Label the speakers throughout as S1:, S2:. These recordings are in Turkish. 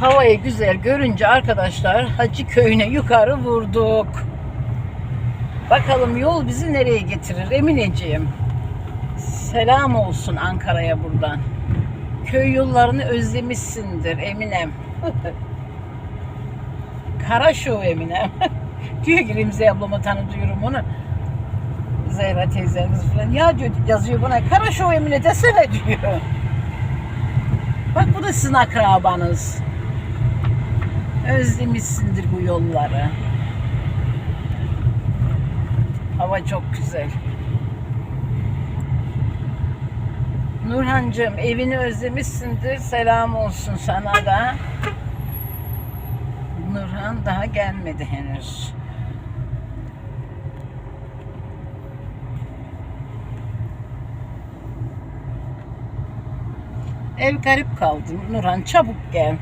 S1: Havayı güzel görünce arkadaşlar Hacı köyüne yukarı vurduk. Bakalım yol bizi nereye getirir Emineciğim. Selam olsun Ankara'ya buradan. Köy yollarını özlemişsindir Eminem. Karaşov Eminem. diyor ki Remzi ablama tanıtıyorum onu. Zehra teyzemiz falan. Ya diyor, yazıyor bana Karaşov Emine desene diyor. Bak bu da sizin akrabanız. Özlemişsindir bu yolları. Hava çok güzel. Nurhancığım evini özlemişsindir. Selam olsun sana da. Nurhan daha gelmedi henüz. Ev garip kaldı. Nurhan çabuk gel.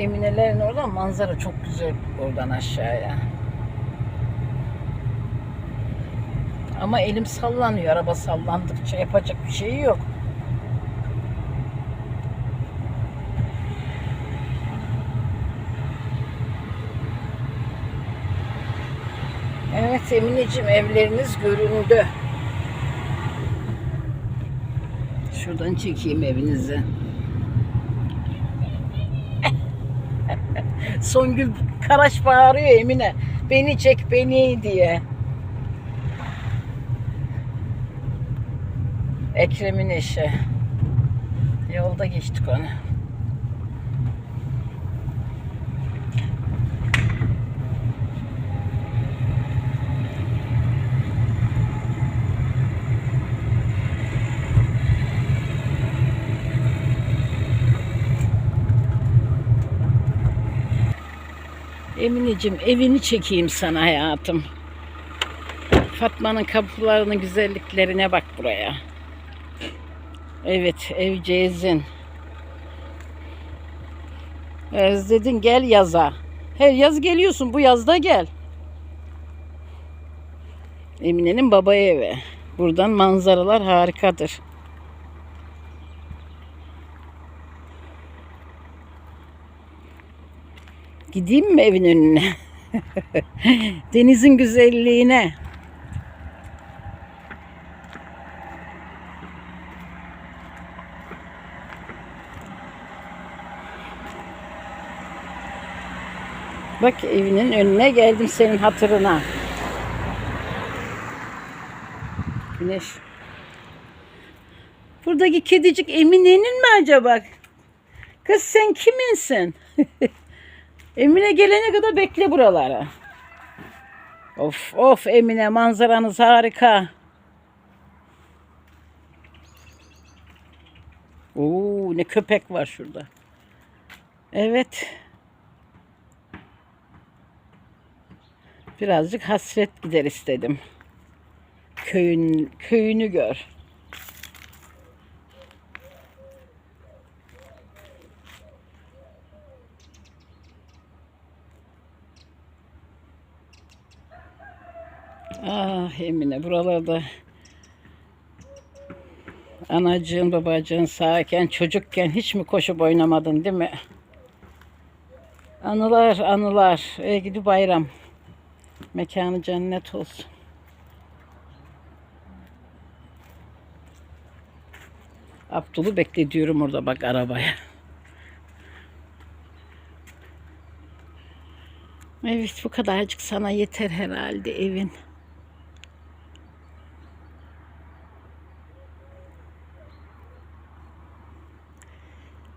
S1: Eminelerin oradan manzara çok güzel oradan aşağıya. Ama elim sallanıyor. Araba sallandıkça yapacak bir şey yok. Evet Emineciğim evleriniz göründü. Şuradan çekeyim evinizi. Songül Karaş bağırıyor Emine. Beni çek beni diye. Ekrem'in eşi. Yolda geçtik onu. Emineciğim evini çekeyim sana hayatım. Fatma'nın kapılarının güzelliklerine bak buraya. Evet ev Cezin. Özledin gel yaza. Her yaz geliyorsun bu yazda gel. Emine'nin baba evi. Buradan manzaralar harikadır. Gideyim mi evin önüne? Denizin güzelliğine. Bak evinin önüne geldim senin hatırına. Güneş. Buradaki kedicik Emine'nin mi acaba? Kız sen kiminsin? Emine gelene kadar bekle buralara. Of of Emine manzaranız harika. Oo ne köpek var şurada. Evet. Birazcık hasret gider istedim. Köyün köyünü gör. Ah Emine buralarda anacığın babacığın sağken çocukken hiç mi koşup oynamadın değil mi? Anılar anılar. Ey gidi bayram. Mekanı cennet olsun. Abdul'u bekletiyorum orada bak arabaya. Evet bu kadarcık sana yeter herhalde evin.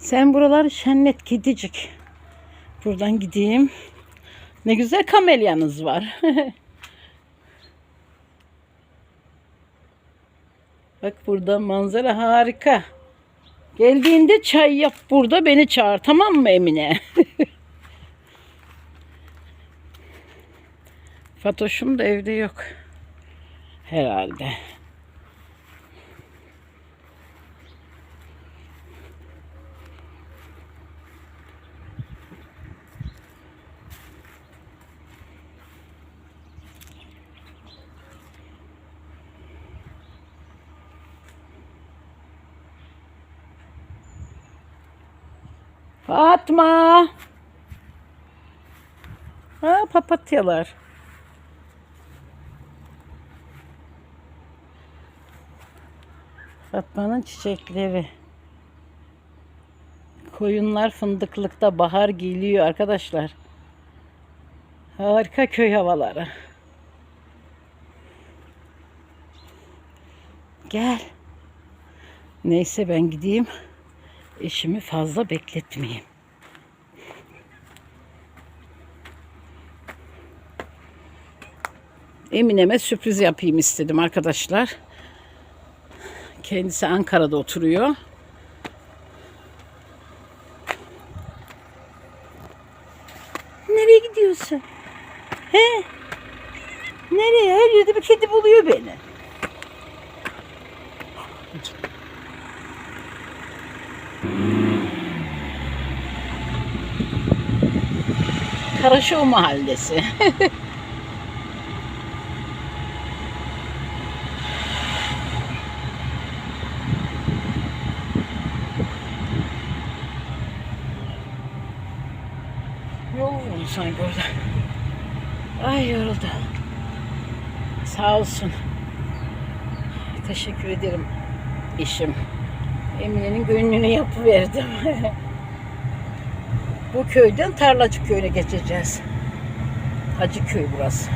S1: Sen buralar şenlet gidecek. Buradan gideyim. Ne güzel kamelyanız var. Bak burada manzara harika. Geldiğinde çay yap burada beni çağır tamam mı Emine? Fatoş'um da evde yok. Herhalde. Fatma. Ha papatyalar. Fatma'nın çiçekleri. Koyunlar fındıklıkta bahar geliyor arkadaşlar. Harika köy havaları. Gel. Neyse ben gideyim. Eşimi fazla bekletmeyeyim. Emine'me sürpriz yapayım istedim arkadaşlar. Kendisi Ankara'da oturuyor. Nereye gidiyorsun? He? Nereye? Her yerde bir kedi buluyor beni. Karaşov Mahallesi. Yoruldum sanki orada. Ay yoruldu. Sağ olsun. Teşekkür ederim eşim. Emine'nin gönlünü yapıverdim. Bu köyden Tarlacı köyüne geçeceğiz. Hacı köy burası.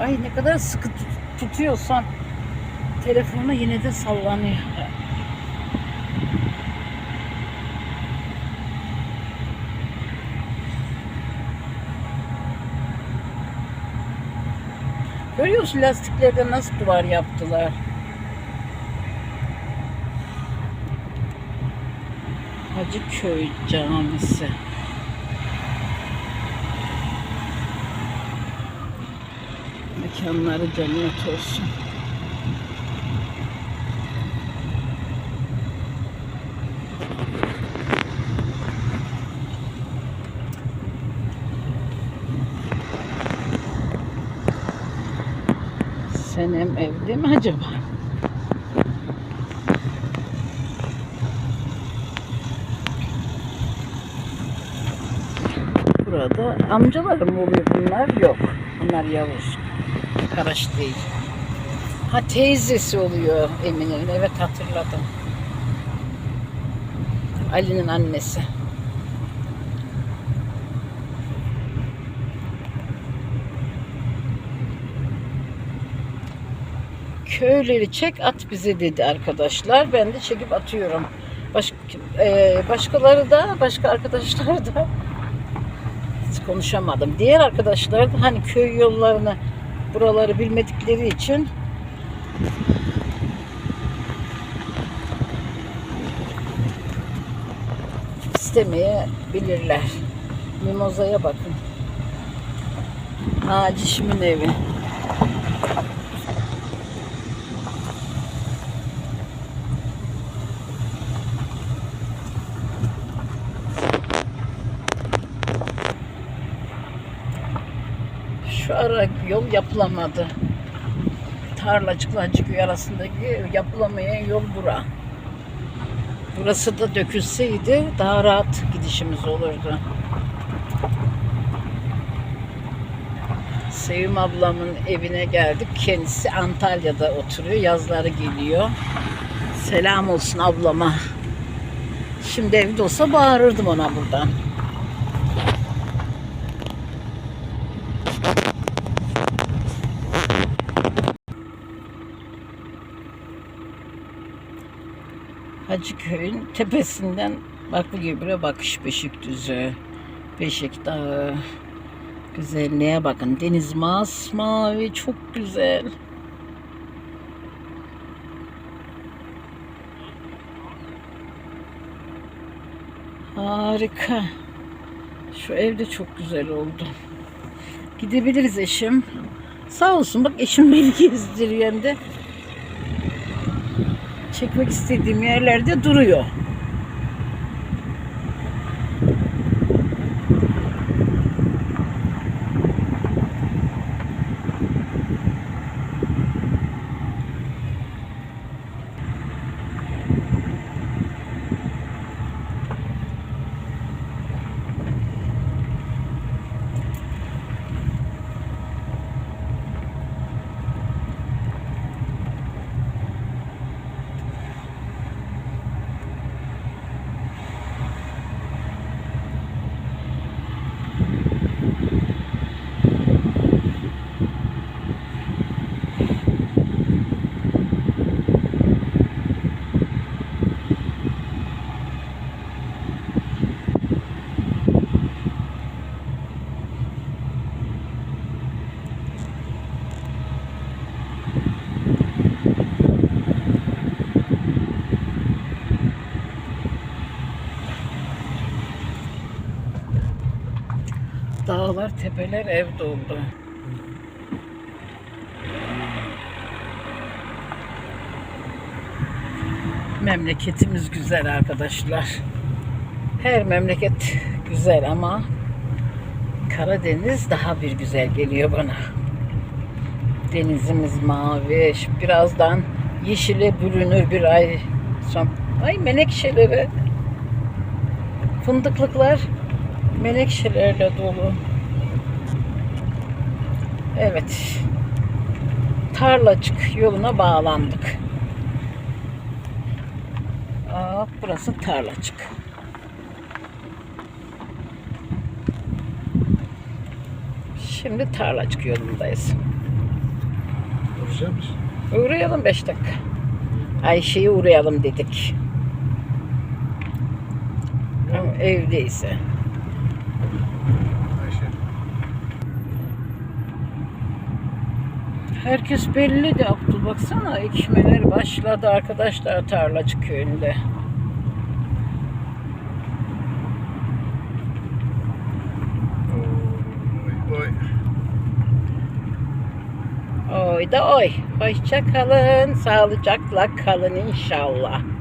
S1: Ay ne kadar sıkı tut- tutuyorsan telefonu yine de sallanıyor. Görüyor musun lastiklerden nasıl duvar yaptılar? Hacıköy Camisi. Mekanları cennet olsun. Senem evde mi acaba? Burada amcalarım oluyor bunlar yok. Bunlar Yavuz. Karaş değil. Ha teyzesi oluyor Emine'nin. Evet hatırladım. Ali'nin annesi. Köyleri çek at bize dedi arkadaşlar. Ben de çekip atıyorum. Baş, e, başkaları da başka arkadaşlar da konuşamadım. Diğer arkadaşlar da hani köy yollarını buraları bilmedikleri için istemeyebilirler. Mimoza'ya bakın. Nacişimin evi. Şu ara yol yapılamadı. Tarlacıkla Hacıköy arasındaki yapılamayan yol bura. Burası da dökülseydi daha rahat gidişimiz olurdu. Sevim ablamın evine geldik. Kendisi Antalya'da oturuyor. Yazları geliyor. Selam olsun ablama. Şimdi evde olsa bağırırdım ona buradan. Hacıköy'ün tepesinden Baklı Gebir'e bakış Beşikdüzü, Beşik Dağı. Güzelliğe bakın. Deniz masmavi, çok güzel. Harika. Şu ev de çok güzel oldu. Gidebiliriz eşim. Sağ olsun bak eşim beni gezdiriyor hem. Çekmek istediğim yerlerde duruyor. Dağlar, tepeler ev doldu. Memleketimiz güzel arkadaşlar. Her memleket güzel ama Karadeniz daha bir güzel geliyor bana. Denizimiz mavi. Birazdan yeşile bürünür bir ay. Ay menekşeleri. Fındıklıklar menekşelerle dolu. Evet. Tarlacık yoluna bağlandık. Aa, burası tarlacık. Şimdi tarlacık yolundayız.
S2: Duracak mısın?
S1: Uğrayalım 5 dakika. Ayşe'ye uğrayalım dedik. Ama evdeyse. Herkes belli de Abdul baksana ekmeler başladı arkadaşlar Tarlacık köyünde. Oy da oy. Hoşça kalın. Sağlıcakla kalın inşallah.